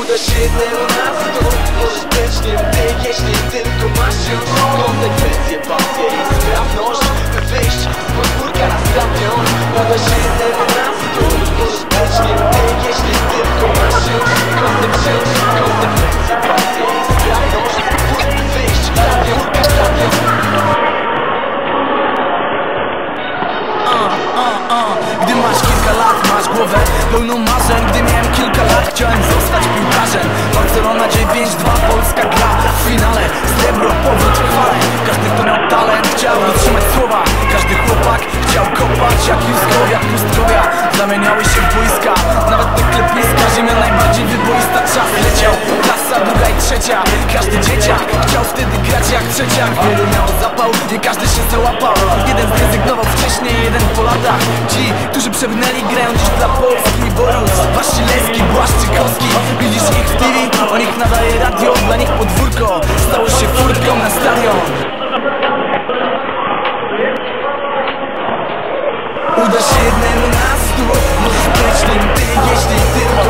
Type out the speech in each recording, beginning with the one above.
Uderz jednemu na stół Możesz pełną marzeń Gdy miałem kilka lat, chciałem zostać piłkarzem. Barcelona 9-2, Polska gra w finale. Srebro, powrót chwale Każdy kto miał talent, chciał dotrzymać słowa. Każdy chłopak chciał kopać jak Juskow, jak pustkowia Zamieniały się w boiska, nawet te klepiska Ziemia najbardziej wyboista, czas leciał. Klasa druga i trzecia, każdy dzieciak Chciał wtedy grać jak trzeciak Wielu miał zapał, nie każdy się załapał. Jeden zrezygnował wcześniej, jeden po latach. Ci, którzy przebrnęli, grają dziś dla Polski. Borus, Wasilewski, Błaszczykowski Widzisz ich w TV, o nich nadaje radio. Dla nich podwórko stało się furtką na stadion. Uda się jeśli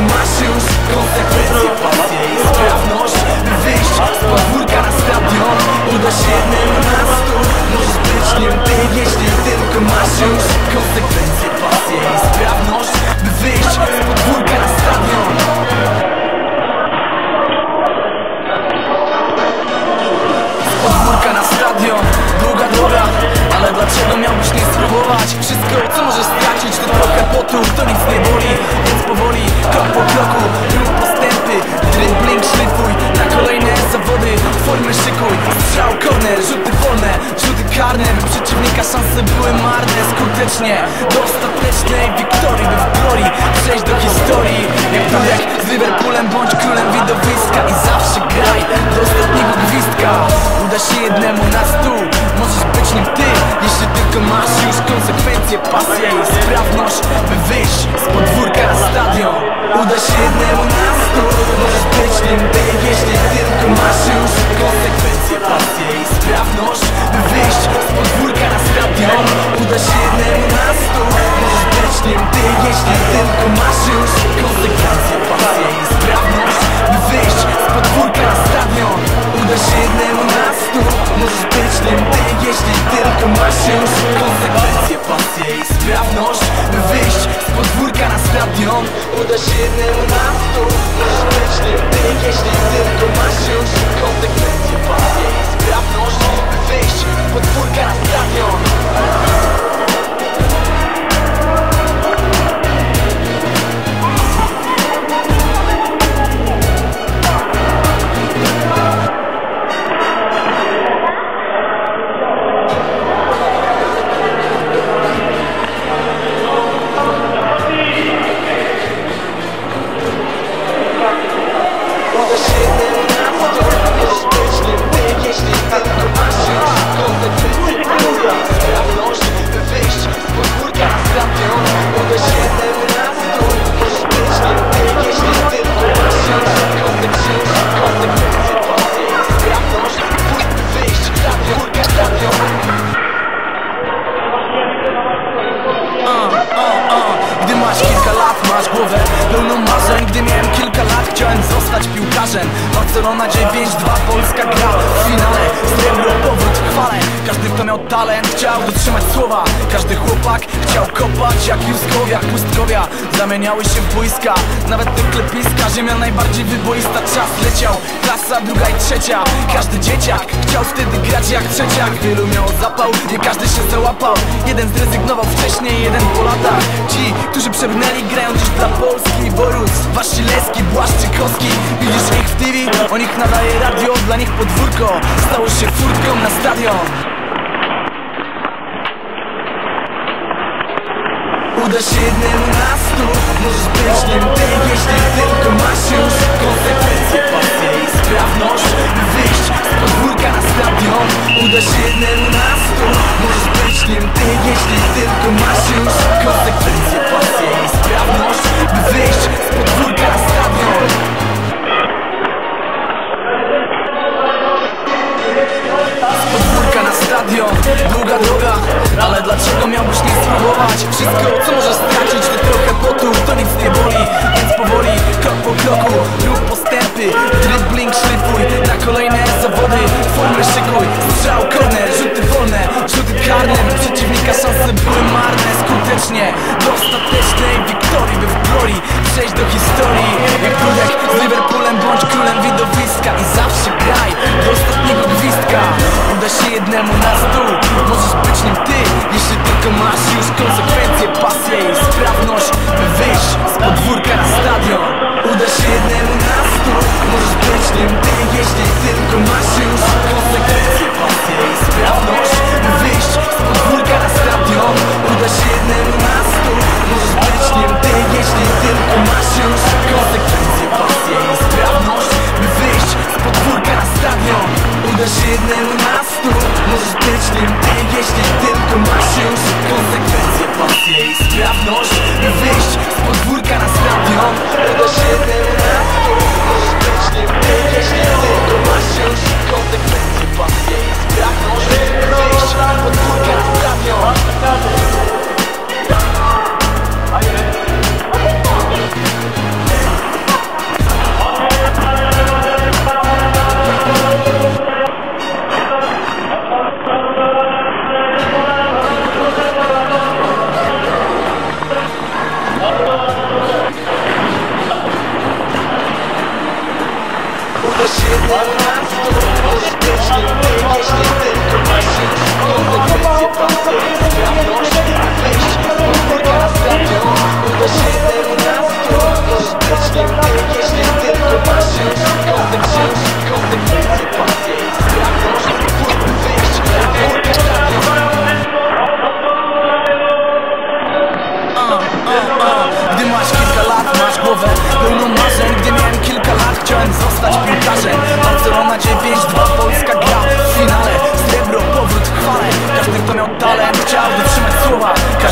były marne Skutecznie, do ostatecznej wiktorii By w glorii przejść do historii. Jak Dudek z Liverpoolem bądź królem widowiska. I zawsze graj do ostatniego gwizdka. Uda się jednemu na stół. Możesz być nim ty, jeśli tylko masz już konsekwencje Pasję i sprawność, by wyjść z podwórka na stadion. Uda się jednemu na stół. Możesz być nim ty, jeśli tylko masz już konsekwencje Pasję i sprawność, by wyjść z podwórka na stadion Uda się jednemu na stół. Możesz być nim ty, jeśli tylko masz już konsekwencje Pasję i sprawność, by wyjść z podwórka na stadion Uda się jednemu na stół. Możesz być nim ty, jeśli tylko masz już Konsekwencje, Barcelona 9-2, Każdy chłopak chciał kopać jak Juskow, jak pustkowia. Zamieniały się w boiska, nawet te klepiska. Ziemia najbardziej wyboista, czas leciał. Klasa druga i trzecia, każdy dzieciak Chciał wtedy grać jak trzeciak. Wielu miał zapał, nie każdy się załapał. Jeden zrezygnował wcześniej, jeden po latach. Ci, którzy przebrnęli, grają dziś dla Polski. Borus, Wasilewski, Błaszczykowski Widzisz ich w TV, o nich nadaje radio Dla nich podwórko. Stało się furtką na stadion Uda się jednemu na stół Możesz być nim ty, jeśli tylko masz już Konsekwencje, pasję i sprawność. Wyjść z podwórka na stadion. Uda się jednemu na stół Możesz być nim ty, jeśli tylko masz już Konsekwencje, pasję i sprawność. By miałbyś nie spróbować Wszystko co możesz stracić to trochę potu To nic nie boli, więc powoli Krok po kroku, rób postępy. Dribbling szlifuj na kolejne zawody. Formę szykuj, strzał, korner, rzuty wolne. Rzuty karne, przeciwnika szanse były marne. Skutecznie to my shoes cause I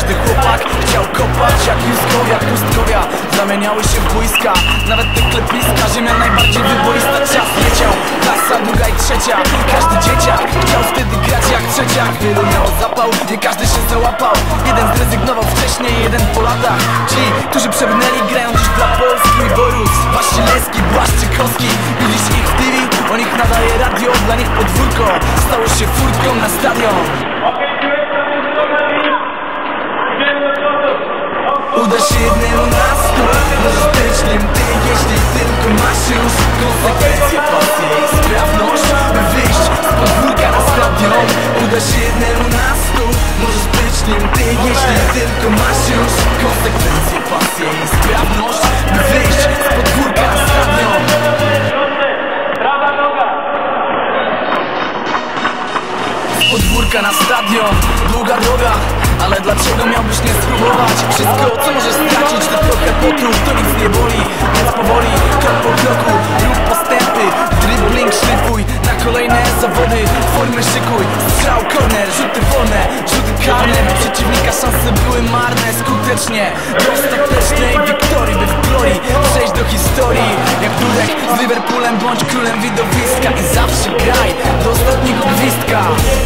Każdy chłopak chciał kopać jak Juskowia, pustkowia Zamieniały się w błyska, nawet te klepiska. Ziemia najbardziej wyboista, czas leciał. Klasa druga i trzecia, każdy dzieciak Chciał wtedy grać jak trzeciak. Wielu miało zapał, nie każdy się załapał. Jeden zrezygnował wcześniej, jeden po latach. Ci, którzy przebrnęli, grają dziś dla Polski. Borus, Wasilewski, Błaszczykowski Widzisz ich w TV, o nich nadaje radio Dla nich podwórko. Stało się furtką na stadion Uda się jednemu na stu Możesz być nim ty, jeśli tylko masz już konsekwencje, pasję i sprawność By wyjść z podwórka na stadion. Uda się jednemu na stu Możesz być nim ty, jeśli tylko masz już konsekwencje, pasję i sprawność By wyjść podwórka na stadion. Podwórka na stadion, długa droga Ale dlaczego miałbyś nie spróbować? Wszystko co możesz stracić to trochę potu To nic nie boli, więc powoli, krok po kroku Rób postępy, dribbling szlifuj Na kolejne zawody. Formę szykuj. Strzał, corner, rzuty wolne, rzuty karne. Przeciwnika szanse były marne. Skutecznie, do ostatecznej wiktorii By w glorii przejść do historii. Jak Dudek z Liverpoolem bądź królem widowiska. I zawsze graj do ostatniego gwizdka.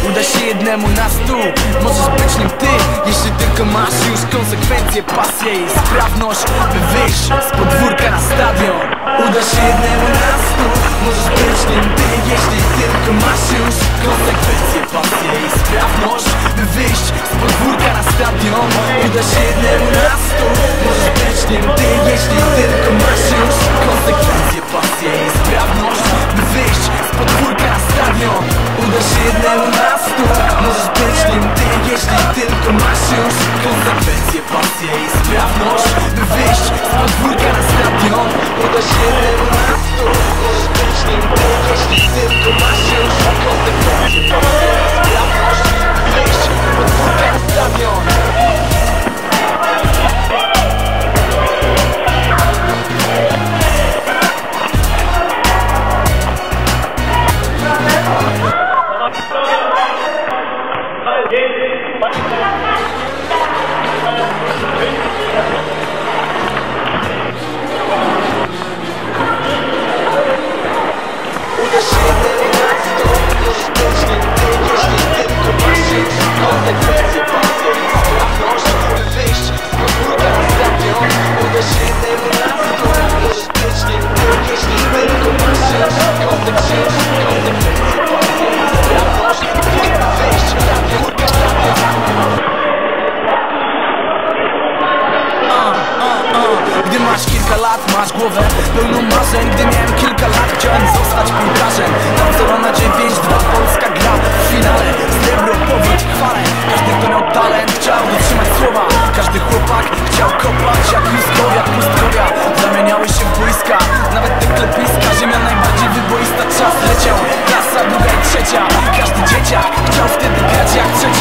Uda się jednemu na stu Możesz być nim ty, jeśli tylko masz już konsekwencje, pasję i sprawność By wyjść z podwórka na stadion. Uda się jednemu na stu. Możesz być nim ty, jeśli tylko masz już konsekwencje, pasję i sprawność By wyjść z podwórka na stadion. Uda się jednemu na stu. Możesz być nim ty, jeśli tylko masz już konsekwencje, pasję i sprawność By wyjść z podwórka na stadion. Uda się jednemu na stu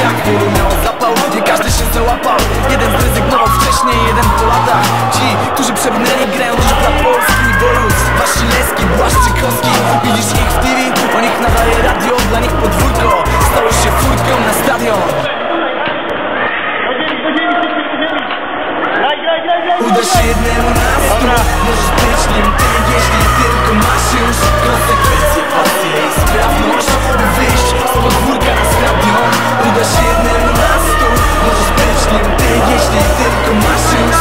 jak miał zapał, nie każdy się załapał. Jeden zrezygnował wcześniej, jeden po latach. Ci, którzy przewinęli grają dziś dla Polski Borus, Wasilewski, Błaszczykowski Widzisz ich w TV, o nich nadaje radio Dla nich podwórko, stało się furtką na stadion. Uda się jednemu na stu Możesz być nim ty, jeśli tylko masz już Konsekwencje, pasję i sprawność By wyjść z podwórka Jesteś jednym na stu Możesz być nim ty, jeśli tylko masz już